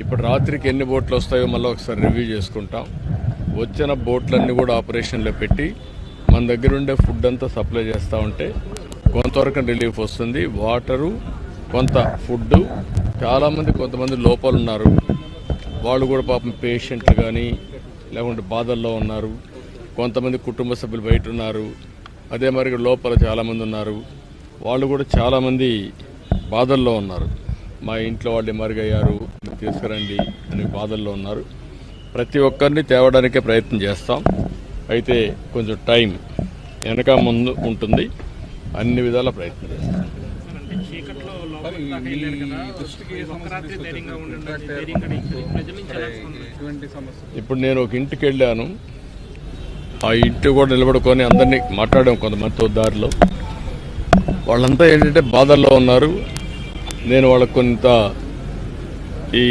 ఇప్పుడు రాత్రికి ఎన్ని బోట్లు వస్తాయో మళ్ళీ ఒకసారి రివ్యూ చేసుకుంటాం. వచ్చిన బోట్లన్నీ కూడా ఆపరేషన్లో పెట్టి మన దగ్గర ఉండే ఫుడ్ అంతా సప్లై చేస్తూ ఉంటే కొంతవరకు రిలీఫ్ వస్తుంది. వాటరు కొంత ఫుడ్ చాలామంది కొంతమంది లోపాలు ఉన్నారు. వాళ్ళు కూడా పాపం పేషెంట్లు కానీ లేకుంటే బాధల్లో ఉన్నారు. కొంతమంది కుటుంబ సభ్యులు బయట ఉన్నారు. అదే మరి లోపల చాలామంది ఉన్నారు. వాళ్ళు కూడా చాలామంది బాధల్లో ఉన్నారు. మా ఇంట్లో వాళ్ళు మరుగయ్యారు మీరు తీసుకురండి అని బాధల్లో ఉన్నారు. ప్రతి ఒక్కరిని తేవడానికే ప్రయత్నం చేస్తాం. అయితే కొంచెం టైం వెనక ముందు ఉంటుంది. అన్ని విధాల ప్రయత్నం చేస్తాం. ఇప్పుడు నేను ఒక ఇంటికి వెళ్ళాను. ఆ ఇంటి కూడా నిలబడుకొని అందరినీ మాట్లాడాం కొంతమందితో దారిలో. వాళ్ళంతా ఏంటంటే బాధల్లో ఉన్నారు. నేను వాళ్ళకు కొంత ఈ